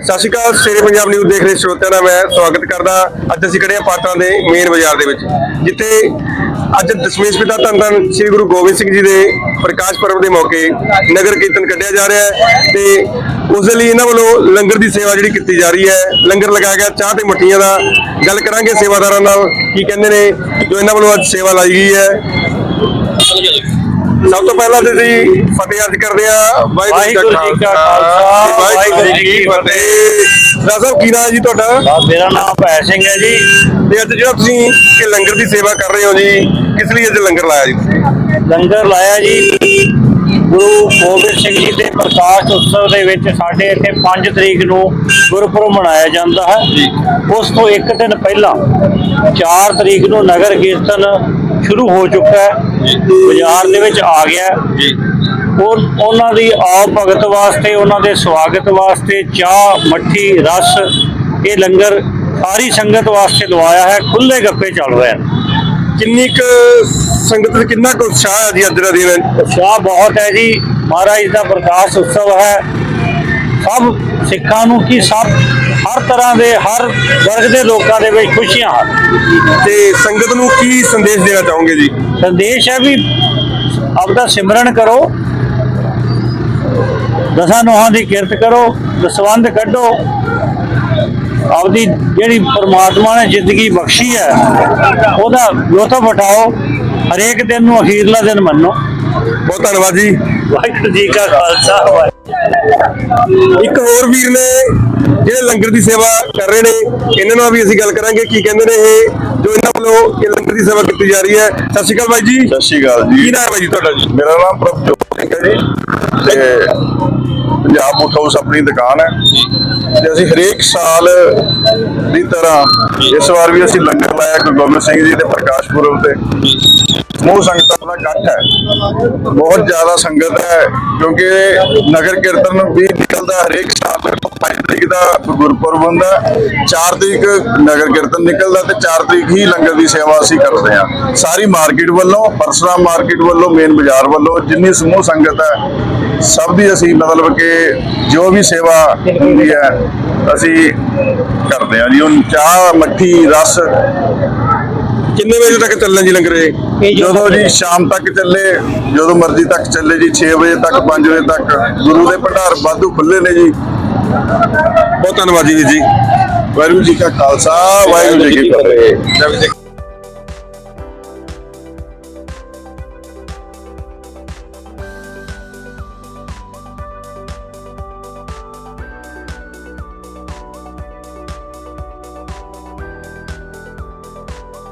ਸਤਿ ਸ਼੍ਰੀ ਅਕਾਲ, ਸਵੇਰੇ ਪੰਜਾਬ ਨਿਊਜ਼ ਦੇਖ ਰਹੇ ਸਰੋਤਿਆਂ ਦਾ ਮੈਂ ਸਵਾਗਤ ਕਰਦਾ। ਅੱਜ ਅਸੀਂ ਖੜੇ ਹਾਂ ਪਾਟਾਂ ਦੇ ਮੇਨ ਬਾਜ਼ਾਰ ਦੇ ਵਿੱਚ, ਜਿੱਥੇ ਅੱਜ ਦਸ਼ਮੇਸ਼ ਪਿਤਾ ਧੰਨ ਧੰਨ ਸ੍ਰੀ ਗੁਰੂ ਗੋਬਿੰਦ ਸਿੰਘ ਜੀ ਦੇ ਪ੍ਰਕਾਸ਼ ਪਰਬ ਦੇ ਮੌਕੇ ਨਗਰ ਕੀਰਤਨ ਕੱਢਿਆ ਜਾ ਰਿਹਾ ਹੈ ਤੇ ਉਸ ਦੇ ਲਈ ਇਹਨਾਂ ਵੱਲੋਂ ਲੰਗਰ ਦੀ ਸੇਵਾ ਜਿਹੜੀ ਕੀਤੀ ਜਾ ਰਹੀ ਹੈ, ਲੰਗਰ ਲਗਾਇਆ ਗਿਆ, ਚਾਹ ਤੇ ਮੱਠੀਆਂ ਦਾ। ਗੱਲ ਕਰਾਂਗੇ ਸੇਵਾਦਾਰਾਂ ਨਾਲ, ਕੀ ਕਹਿੰਦੇ ਨੇ, ਜੋ ਇਹਨਾਂ ਵੱਲੋਂ ਅੱਜ ਸੇਵਾ ਲਾਈ ਗਈ ਹੈ। ਸਭ ਤੋਂ ਪਹਿਲਾਂ ਤੇ ਅਸੀਂ ਫਤਿਹ ਅਰਜ਼ ਕਰਦੇ ਆ ਵਾਹਿਗੁਰੂ ਜੀ ਕਾ ਖਾਲਸਾ, ਵਾਹਿਗੁਰੂ ਜੀ ਕੀ ਫਤਿਹ। ਸਾਹਿਬ ਕੀ ਨਾਮ ਜੀ ਤੁਹਾਡਾ? ਮੇਰਾ ਨਾਮ ਭੈ ਸਿੰਘ ਹੈ ਜੀ। ਤੇ ਅੱਜ ਜਿਹੜਾ ਤੁਸੀਂ ਇਹ ਲੰਗਰ ਦੀ ਸੇਵਾ ਕਰ ਰਹੇ ਹੋ ਜੀ ਕਿਸ ਲਈ ਅੱਜ ਲੰਗਰ ਲਾਇਆ ਜੀ ਲੰਗਰ ਲਾਇਆ ਜੀ ਗੁਰੂ ਗੋਬਿੰਦ ਸਿੰਘ ਜੀ ਦੇ ਪ੍ਰਕਾਸ਼ ਉਤਸਵ ਦੇ ਵਿੱਚ ਸਾਡੇ ਇੱਥੇ 5 ਤਰੀਕ ਨੂੰ ਗੁਰਪੁਰਬ ਮਨਾਇਆ ਜਾਂਦਾ ਹੈ। ਉਸ ਤੋਂ ਇੱਕ ਦਿਨ ਪਹਿਲਾਂ 4 ਤਰੀਕ ਨੂੰ ਨਗਰ ਕੀਰਤਨ ਸ਼ੁਰੂ ਹੋ ਚੁੱਕਾ ਹੈ। ਬਾਜ਼ਾਰ ਦੇ ਵਿੱਚ ਆ ਗਿਆ ਹੈ। ਜੀ। ਉਹ ਉਹਨਾਂ ਦੀ ਆਪ ਭਗਤ ਵਾਸਤੇ ਉਹਨਾਂ ਦੇ ਸਵਾਗਤ ਵਾਸਤੇ ਚਾਹ ਮੱਠੀ ਰਸ ਇਹ ਲੰਗਰ ਸਾਰੀ ਸੰਗਤ ਵਾਸਤੇ ਲਵਾਇਆ ਹੈ। ਖੁੱਲੇ ਗੱਪੇ ਚੱਲ ਰਹੇ ਹਨ। ਕਿੰਨੀ ਕੁ ਸੰਗਤ ਵਿੱਚ ਕਿੰਨਾ ਕੁ ਉਤਸ਼ਾਹ ਹੈ ਜੀ ਅੱਜ ਦਾ ਦਿਨ? ਉਤਸ਼ਾਹ ਬਹੁਤ ਹੈ ਜੀ। ਮਹਾਰਾਜ ਦਾ ਪ੍ਰਕਾਸ਼ ਉਤਸਵ ਹੈ। ਸਭ ਸਿੱਖਾਂ ਨੂੰ ਕੀ ਸਭ ਹਰ ਤਰ੍ਹਾਂ ਦੇ ਹਰ ਵਰਗ ਦੇ ਲੋਕਾਂ ਦੇ ਵਿੱਚ ਖੁਸ਼ੀਆਂ ਹਨ। ਤੇ ਸੰਗਤ ਨੂੰ ਕੀ ਸੰਦੇਸ਼ ਦੇਣਾ ਚਾਹੋਗੇ ਜੀ? ਸੰਦੇਸ਼ ਹੈ ਵੀ ਆਪਦਾ ਸਿਮਰਨ ਕਰੋ। ਦਸਾਂ ਨੋਹਾਂ ਦੀ ਕਿਰਤ ਕਰੋ ਦਸਵੰਧ ਕੱਢੋ। ਆਪਦੀ ਜਿਹੜੀ ਪਰਮਾਤਮਾ ਨੇ ਜ਼ਿੰਦਗੀ ਬਖਸ਼ੀ ਹੈ ਉਹਦਾ ਲੁਤਫ ਉਠਾਓ ਹਰੇਕ ਦਿਨ ਨੂੰ ਅਖੀਰਲਾ ਦਿਨ ਮੰਨੋ। ਬਹੁਤ ਧੰਨਵਾਦ ਜੀ। ਵਾਹਿਗੁਰੂ ਜੀ ਕਾ ਖਾਲਸਾ ਵਾਹਿਗੁਰੂ। ਇੱਕ ਹੋਰ ਵੀਰ ਨੇ ਜਿਹੜੇ ਲੰਗਰ ਦੀ ਸੇਵਾ ਕਰ ਰਹੇ ਨੇ ਇਹਨਾਂ ਨਾਲ ਵੀ ਅਸੀਂ ਗੱਲ ਕਰਾਂਗੇ ਕੀ ਕਹਿੰਦੇ ਨੇ ਇਹ ਜੋ ਇਹਨਾਂ ਵੱਲੋਂ ਇਹ ਲੰਗਰ ਦੀ ਸੇਵਾ ਕੀਤੀ ਜਾ ਰਹੀ ਹੈ। ਸਤਿ ਸ਼੍ਰੀ ਅਕਾਲ ਬਾਈ ਜੀ। ਸਤਿ ਸ਼੍ਰੀ ਅਕਾਲ ਕੀ ਜੀ ਨਾਮ ਹੈ ਬਾਈ ਜੀ ਤੁਹਾਡਾ ਜੀ? ਮੇਰਾ ਨਾਮ ਪ੍ਰਭਜੋਤ ਸਿੰਘ ਹੈ ਜੀ। ਤੇ ਪੰਜਾਬ ਬੁੱਕ ਹਾਊਸ ਆਪਣੀ ਦੁਕਾਨ ਹੈ। ਤੇ ਅਸੀਂ ਹਰੇਕ ਸਾਲ ਦੀ ਤਰ੍ਹਾਂ ਇਸ ਵਾਰ ਵੀ ਅਸੀਂ ਲੰਗਰ ਲਾਇਆ ਗੁਰੂ ਗੋਬਿੰਦ ਸਿੰਘ ਜੀ ਦੇ ਪ੍ਰਕਾਸ਼ ਪੁਰਬ ਤੇ। ਸਮੂਹ ਸੰਗਤਾਂ ਦਾ ਇਕੱਠ ਹੈ। ਬਹੁਤ ਜ਼ਿਆਦਾ ਸੰਗਤ ਹੈ, ਕਿਉਂਕਿ ਨਗਰ ਕੀਰਤਨ ਵੀ ਨਿਕਲਦਾ ਹਰੇਕ ਸਾਲ 5 ਤਰੀਕ ਦਾ ਗੁਰਪੁਰਬ ਹੁੰਦਾ। 4 ਤਰੀਕ ਨਗਰ ਕੀਰਤਨ ਨਿਕਲਦਾ ਤੇ 4 ਤਰੀਕ ਹੀ ਲੰਗਰ ਦੀ ਸੇਵਾ ਅਸੀਂ ਕਰਦੇ ਹਾਂ। ਸਾਰੀ ਮਾਰਕੀਟ ਵੱਲੋਂ ਪਰਸਰਾ ਮਾਰਕੀਟ ਵੱਲੋਂ, ਮੇਨ ਬਾਜ਼ਾਰ ਵੱਲੋਂ ਜਿੰਨੀ ਸਮੂਹ ਸੰਗਤ ਹੈ ਸਭ ਦੀ ਅਸੀਂ ਮਤਲਬ ਕਿ ਜੋ ਵੀ ਸੇਵਾ ਹੁੰਦੀ ਹੈ ਅਸੀਂ ਕਰਦੇ ਹਾਂ ਜੀ। ਹੁਣ ਚਾਹ ਮੱਠੀ ਰਸ ਕਿੰਨੇ ਵਜੇ ਤੱਕ ਚੱਲਣਾ ਜੀ ਲੰਗਰ? ਜਦੋਂ ਜੀ ਸ਼ਾਮ ਤੱਕ ਚੱਲੇ ਜਦੋਂ ਮਰਜ਼ੀ ਤੱਕ ਚੱਲੇ ਜੀ 6 ਵਜੇ ਤੱਕ 5 ਵਜੇ ਤੱਕ। ਗੁਰੂ ਦੇ ਭੰਡਾਰ ਵਾਧੂ ਖੁੱਲੇ ਨੇ ਜੀ। ਬਹੁਤ ਧੰਨਵਾਦ ਜੀ ਵੀਰ ਜੀ। ਵਾਹਿਗੁਰੂ ਜੀ ਕਾ ਖਾਲਸਾ ਵਾਹਿਗੁਰੂ ਜੀ ਕੀ ਫਤਿਹ।